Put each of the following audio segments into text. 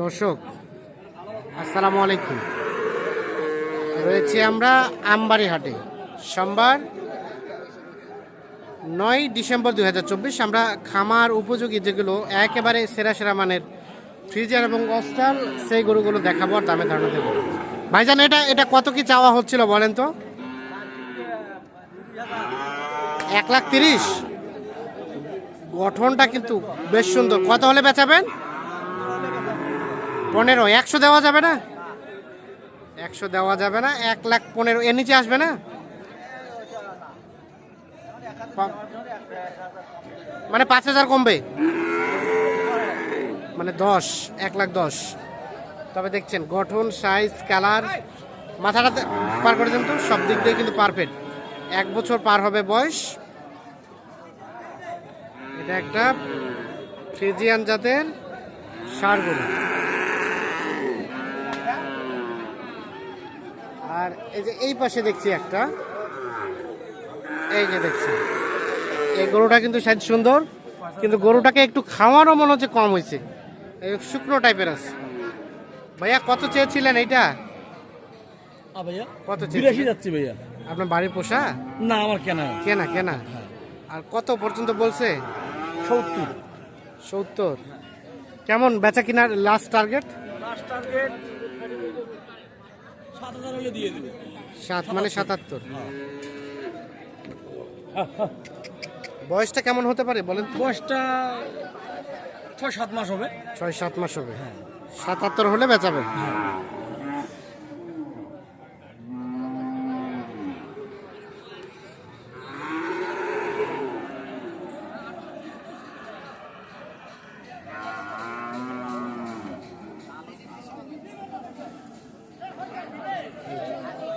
দর্শক, আসসালামু আলাইকুম। রয়েছে আমরা আমবাড়ি হাটে সোমবার নয় ডিসেম্বর দু হাজার চব্বিশ, আমরা খামার উপযোগী যেগুলো একেবারে সেরা সেরা মানের ফ্রিজার এবং অস্টাল, সেই গরুগুলো দেখাবো আর দামে ধারণা দেবো। ভাইজান, এটা এটা কত কি চাওয়া হচ্ছিল বলেন তো? এক লাখ তিরিশ। গঠনটা কিন্তু বেশ সুন্দর। কত হলে বেচাবেন? পনেরো, একশো দেওয়া যাবে না? একশো দেওয়া যাবে না, এক লাখ পনেরো, এর নিচে আসবে না? মানে পাঁচ হাজার কমবে? মানে দশ, এক লাখ দশ। তবে দেখছেন, গঠন সাইজ কালার মাথাটাতে পার করে দেন তো, সব দিক দিয়ে কিন্তু পারফেক্ট এক বছর পার হবে বয়স। এটা একটা ফ্রিজিয়ান জাতের সার আর এই যে এই পাশে দেখছি একটা। এই যে দেখছি। এই গরুটা কিন্তু সাইজ সুন্দর কিন্তু গরুটাকে একটু খাওয়ারও মনে হচ্ছে কম হয়েছে। এই শুকনো টাইপের আছে। ভাইয়া কত চেয়েছিলেন এইটা? ভাইয়া? কত বিরাশি যাচ্ছি ভাইয়া। আপনার বাড়ির পোষা? না আমার কেনা কেনা কেনা? আর কত পর্যন্ত বলছে? সত্তর। সত্তর। কেমন বেচা কিনার লাস্ট টার্গেট লাস্ট টার্গেট সাত মানে সাতাত্তর। বয়সটা কেমন হতে পারে বলেন বয়সটা ছয় সাত মাস হবে। ছয় সাত মাস হবে। সাতাত্তর হলে বেচাবেন।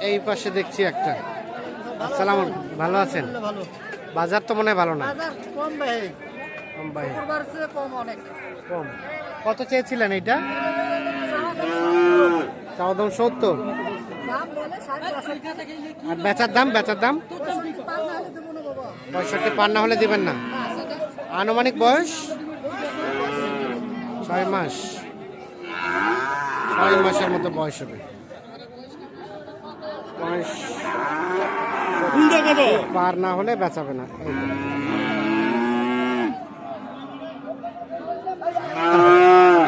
এই পাশে দেখছি একটা। আসসালাম ভালো আছেন? বাজার তো মনে হয় ভালো না? কম ভাই। কম ভাই। কম অনেক। কম। কত চেয়েছিলেন এইটা? চাও দাম সত্তর। আর বেচার দাম বেচার দাম? পঁয়ষট্টি পার না হলে দিবেন না? আনুমানিক বয়স? ছয় মাস। ছয় মাসের মতো বয়স হবে। পার না হলে বেচাবে না।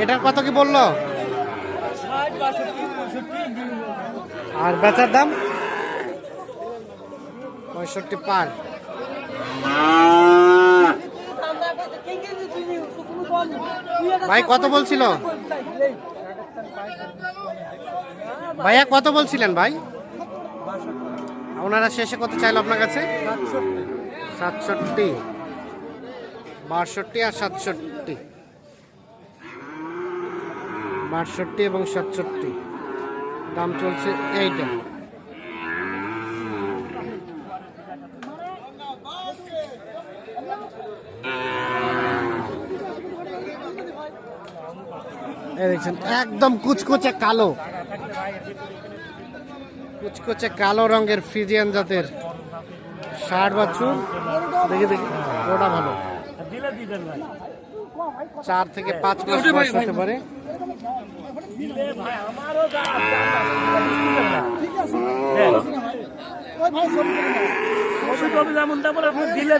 এটার কত কি বলল? আর বেচার দাম? পঁয়ষট্টি পার। ভাই, কত বলছিল? ভাইয়া, কত বলছিলেন ভাই? ওনারা শেষে কত চাইল আপনার কাছে? সাতষট্টি। বাষট্টি আর সাতষট্টি। বাষট্টি এবং সাতষট্টি। দাম চলছে এইটা। এই দেখছেন একদম কুচকুচে কালো। কুচকুচে কালো রঙের ফিজিয়ান জাতের ষাট বছর দেখি দেখি। ওটা ভালো। দিলে দিবেন ভাই চার থেকে পাঁচ মাস বয়স হতে পারে। দিলে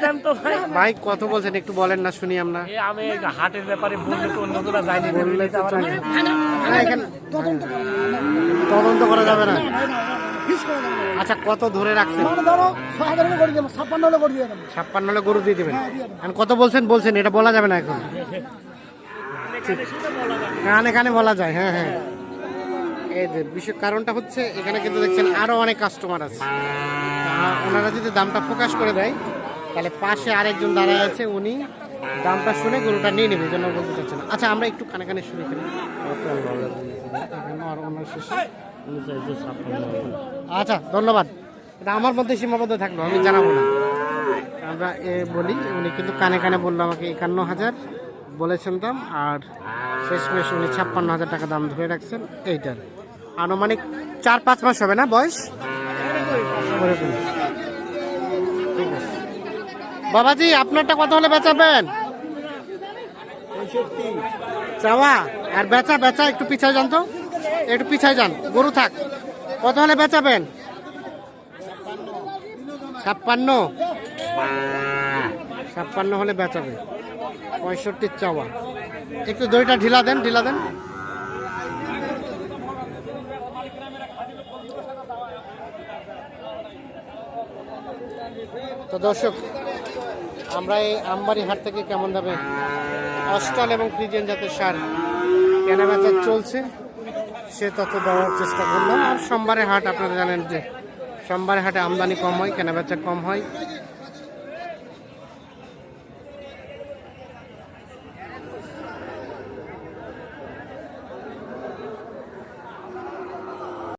ভাই কত বলছেন একটু বলেন না শুনি আমরা। আমি হাটের ব্যাপারে বললে তো অন্য তোরা যায়নি বললে তো চলে। না, করা আচ্ছা কত ধরে রাখছেন? মানে ধরো হাজার হলে করে দেবো ছাপ্পান্ন হলে করে দিয়ে দেবো। ছাপ্পান্ন হলে গরু দিয়ে দেবেন? এখন কত বলছেন? বলছেন এটা বলা যাবে না এখন। কানে কানে বলা যায় হ্যাঁ হ্যাঁ। এই যে বিশেষ কারণটা হচ্ছে এখানে কিন্তু দেখছেন আরও অনেক কাস্টমার আছে। ওনারা যদি দামটা প্রকাশ করে দেয় তাহলে পাশে আরেকজন দাঁড়ায় আছে উনি দামটা শুনে গরুটা নিয়ে নেবে জন্য বলতে চাচ্ছেন। আচ্ছা আমরা একটু কানে কানে শুনে ফেলি। আর ওনার শেষে উনি চাইছে 56 আচ্ছা ধন্যবাদ। এটা আমার মধ্যে সীমাবদ্ধ থাকল আমি জানাব না। আমরা এ বলি উনি কিন্তু কানে কানে বলল আমাকে একান্ন হাজার বলেছেন দাম আর শেষমেশ উনি ছাপ্পান্ন হাজার টাকা দাম ধরে রাখছেন এইটার। আনুমানিক চার পাঁচ মাস হবে না বয়স? ওরকম। ঠিক আছে। বাবাজি আপনারটা কত হলে বেচাবেন চাওয়া? আর বেচা বেচা একটু পিছায় যান তো। একটু পিছায় যান, গরু থাক। কত হলে বেচাবেন? ছাপ্পান্ন। ছাপ্পান্ন হলে বেচাবে পঁয়ষট্টির চাওয়া। একটু দইটা ঢিলা দেন ঢিলা দেন। তো দর্শক, আমরা এই আমবাড়ি হাট থেকে কেমন দামে অস্টাল এবং ফ্রিজেন জাতের সার কেনাবেচা চলছে? সে তত দেওয়ার চেষ্টা করলাম। আর সোমবারে হাট আপনারা জানেন যে সোমবারে হাটে আমদানি কম হয়, কেনাবেচা কম হয়।